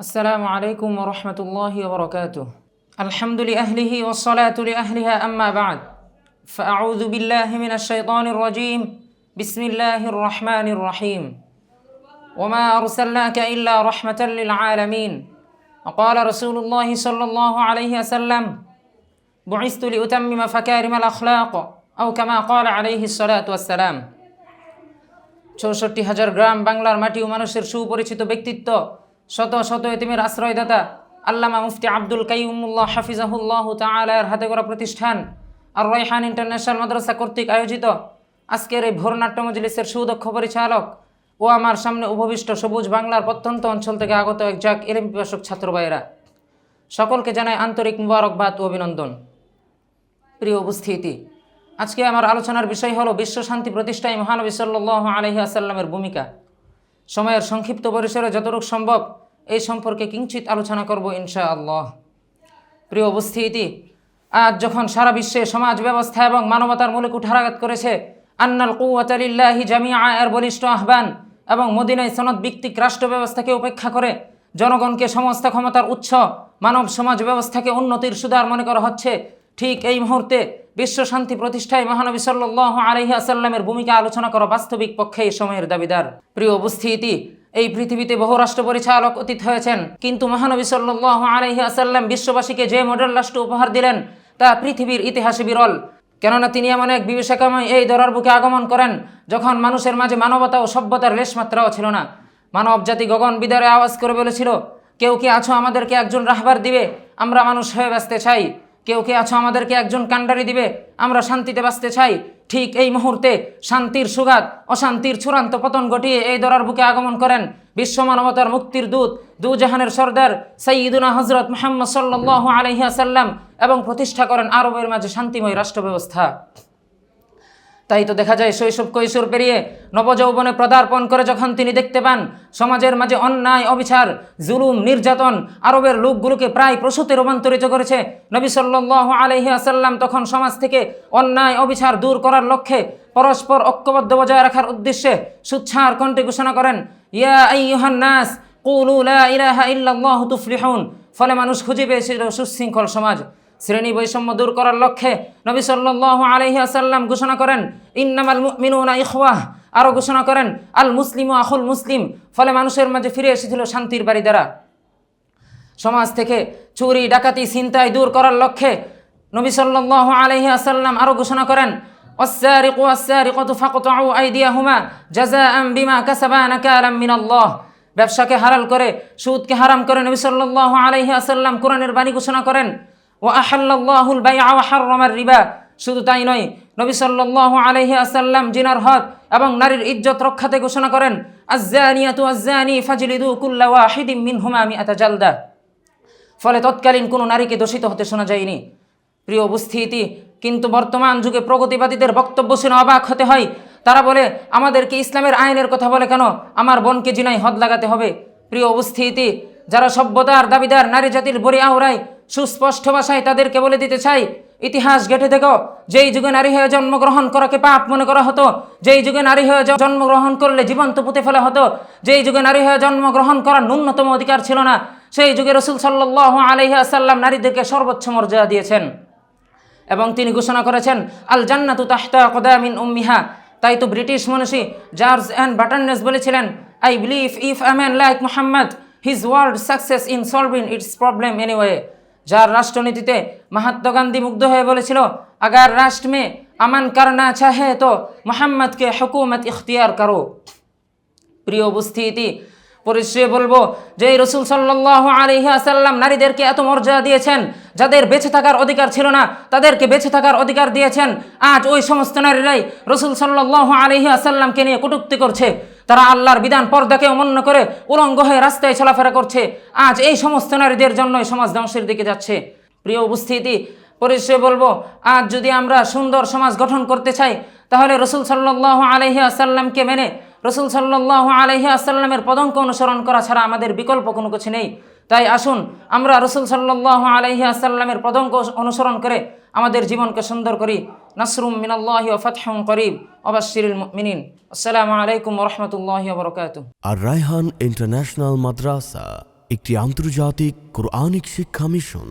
السلام عليكم ورحمة الله وبركاته الحمد لأهله والصلاة لأهلها أما بعد فأعوذ بالله من الشيطان الرجيم بسم الله الرحمن الرحيم وما أرسلناك إلا رحمة للعالمين وقال رسول الله صلى الله عليه وسلم بعثت لأتمم فكارم الأخلاق أو كما قال عليه الصلاة والسلام চৌষট্টি হাজার গ্রাম বাংলার মাটি ও মানুষের সুপরিচিত ব্যক্তিত্ব শত শত এতিমের আশ্রয়দাতা আল্লামা মুফতি আব্দুল কাইমুল্লাহ হাফিজাহুল্লাহ তালার হাতে করা প্রতিষ্ঠান আর রয়হান ইন্টারন্যাশনাল মাদ্রাসা কর্তৃক আয়োজিত আজকের এই ভোরনাট্য মজলিসের সুদক্ষ পরিচালক ও আমার সামনে উপবিষ্ট সবুজ বাংলার প্রত্যন্ত অঞ্চল থেকে আগত এক যাক এলেম পিপাসক ছাত্র ভাইয়েরা, সকলকে জানাই আন্তরিক মুবারকবাদ ও অভিনন্দন। প্রিয় উপস্থিতি, আজকে আমার আলোচনার বিষয় হলো বিশ্ব শান্তি প্রতিষ্ঠায় মহানবী সাল্লাহ আলহি আসাল্লামের ভূমিকা। সময়ের সংক্ষিপ্ত পরিসরে যতটুকু সম্ভব এই সম্পর্কে কিঞ্চিত আলোচনা করব ইনশা আল্লাহ প্রিয় উপস্থিতি, আজ যখন সারা বিশ্বে সমাজ ব্যবস্থা এবং মানবতার মূলে কুঠারাঘাত করেছে, আন্নাল কুয়াতালিল্লাহি জামিয়া এর বলিষ্ঠ আহ্বান, এবং মদিনায় সনদ ভিত্তিক রাষ্ট্র ব্যবস্থাকে উপেক্ষা করে জনগণকে সমস্ত ক্ষমতার উৎস মানব সমাজ ব্যবস্থাকে উন্নতির সুদার মনে করা হচ্ছে, ঠিক এই মুহূর্তে বিশ্ব শান্তি প্রতিষ্ঠায় মহানবী সাল্লাহ আলহি আসাল্লামের ভূমিকা আলোচনা করা বাস্তবিক পক্ষে এই সময়ের দাবিদার। প্রিয় উপস্থিতি এই পৃথিবীতে বহু রাষ্ট্র পরিচালক অতীত হয়েছেন। কিন্তু মহানবী সাল্লাহ আলহি আসাল্লাম বিশ্ববাসীকে যে মডেল রাষ্ট্র উপহার দিলেন, তা পৃথিবীর ইতিহাসে বিরল। কেননা তিনি এমন এক বিবেশকাময় এই দরার বুকে আগমন করেন, যখন মানুষের মাঝে মানবতা ও সভ্যতার লেশমাত্রাও ছিল না। মানব জাতি গগন বিদারে আওয়াজ করে বলেছিল, কেউ কি আছো আমাদেরকে একজন রাহবার দিবে? আমরা মানুষ হয়ে বাঁচতে চাই। কেউ কে আছো আমাদেরকে একজন কাণ্ডারি দিবে? আমরা শান্তিতে বাঁচতে চাই। ঠিক এই মুহূর্তে শান্তির সুগাত অশান্তির চূড়ান্ত পতন ঘটিয়ে এই দরার বুকে আগমন করেন বিশ্ব মানবতার মুক্তির দূত দু জাহানের সর্দার সঈদুনা হজরত মোহাম্মদ সাল্লাহ আলহিহাসাল্লাম এবং প্রতিষ্ঠা করেন আরবের মাঝে শান্তিময় রাষ্ট্র ব্যবস্থা তাই তো দেখা যায় শৈশব কৈশোর পেরিয়ে নবযৌবনে পদার্পণ করে যখন তিনি দেখতে পান, সমাজের মাঝে অন্যায়, অবিচার, জুলুম, নির্যাতন, আরবের লোকগুলোকে প্রায় প্রসূতে রূপান্তরিত করেছে, নবী সাল্লাহ আলহি আসাল্লাম তখন সমাজ থেকে অন্যায়, অবিচার দূর করার লক্ষ্যে পরস্পর ঐক্যবদ্ধ বজায় রাখার উদ্দেশ্যে সুচ্ছার কণ্ঠে ঘোষণা করেন, ইয়া কুলু লা ইলাহা ফলে মানুষ খুঁজে পেয়েছিল সুশৃঙ্খল সমাজ। শ্রেণি বৈষম্য দূর করার লক্ষ্যে নবী সাল্লাহ আলহিহাসাল্লাম ঘোষণা করেন, ইন্নামাল মিনুনা ইহওয়াহ আরও ঘোষণা করেন, আল মুসলিম ও আখুল মুসলিম। ফলে মানুষের মাঝে ফিরে এসেছিল শান্তির বাড়ি দ্বারা। সমাজ থেকে চুরি, ডাকাতি চিন্তায় দূর করার লক্ষ্যে নবী সাল্লাহ আলহি আসাল্লাম আরও ঘোষণা করেন অস্যারিকু অস্যারিকতু ফাকতাউ আইদিয়াহুমা জাযাআম বিমা কাসাবা নাকালাম মিনাল্লাহ। ব্যবসাকে হারাল করে, সুদকে হারাম করে নবী সাল্লাল্লাহু আলাইহি আসাল্লাম কোরআনের বাণী ঘোষণা করেন। ও আহাল্লাহুল বাই আহার রিবা শুধু তাই নয়, নবী সাল্লাহ আলহি আসাল্লাম, জিনার হক এবং নারীর ইজ্জত রক্ষাতে ঘোষণা করেন, আজ্জানিয়াতু আজ্জানি ফাজলিদু মিআতা জালদা। ফলে তৎকালীন কোনো নারীকে দোষিত হতে শোনা যায়নি। প্রিয় উপস্থিতি, কিন্তু বর্তমান যুগে প্রগতিবাদীদের বক্তব্য শুনে অবাক হতে হয়। তারা বলে, আমাদেরকে ইসলামের আইনের কথা বলে কেন? আমার বোনকে জিনাই হদ লাগাতে হবে। প্রিয় উপস্থিতি, যারা সভ্যতার দাবিদার, নারী জাতির বরি আওরায় সুস্পষ্ট ভাষায় তাদেরকে বলে দিতে চাই, ইতিহাস ঘেটে দেখো, যেই যুগে নারী হয়ে জন্মগ্রহণ করাকে পাপ মনে করা হতো, যেই যুগে নারী হয়ে জন্মগ্রহণ করলে জীবন্ত পুঁতে ফেলা হতো, যেই যুগে নারী হয়ে জন্মগ্রহণ করার ন্যূনতম অধিকার ছিল না, সেই যুগে রসুল সাল্লাহ আসাল্লাম নারীদেরকে সর্বোচ্চ মর্যাদা দিয়েছেন। এবং তিনি ঘোষণা করেছেন আল জান্নাতু তাহতা কদামিন উম্মিহা। তাই তো ব্রিটিশ মনীষী জার্জ অ্যান্ড বাটার্নেস বলেছিলেন I believe if a man like Muhammad his world success in solving its problem anyway যার রাষ্ট্রনীতিতে মহাত্মা গান্ধী মুগ্ধ হয়ে বলেছিল, আগার রাষ্ট্র মে আমান করনা চাহে তো মোহাম্মদকে হুকুমত ইখতিয়ার করো। প্রিয় উপস্থিতি পরিচয় বলব যে রসুল সাল্লাহ আলহি আসাল্লাম নারীদেরকে এত মর্যাদা দিয়েছেন, যাদের বেঁচে থাকার অধিকার ছিল না, তাদেরকে বেঁচে থাকার অধিকার দিয়েছেন, আজ ওই সমস্ত নারীরাই রসুল সাল্লাহ আলহি আসাল্লামকে নিয়ে কটুক্তি করছে। তারা আল্লাহর বিধান পর্দাকে অমান্য করে উলঙ্গ হয়ে রাস্তায় চলাফেরা করছে। আজ এই সমস্ত নারীদের জন্যই সমাজ ধ্বংসের দিকে যাচ্ছে। প্রিয় উপস্থিতি পরিচয় বলব, আজ যদি আমরা সুন্দর সমাজ গঠন করতে চাই, তাহলে রসুল সাল্লাহ আলহি আসাল্লামকে মেনে রসুল সাল্লাহ আলহি আসাল্লামের পদঙ্ক অনুসরণ করা ছাড়া আমাদের বিকল্প কোনো কিছু নেই। তাই আসুন, আমরা রসুল সাল্লাহ আলহি আসাল্লামের পদঙ্ক অনুসরণ করে আমাদের জীবনকে সুন্দর করি। নাসরুম মিনাল্লাহি ও ফতহম করিব। অবাশশিরুল মুমিনিন। আসসালামু আলাইকুম ওয়া রাহমাতুল্লাহি ওয়া বারাকাতুহু। আর রায়হান ইন্টারন্যাশনাল মাদ্রাসা, একটি আন্তর্জাতিক কোরআনিক শিক্ষা মিশন।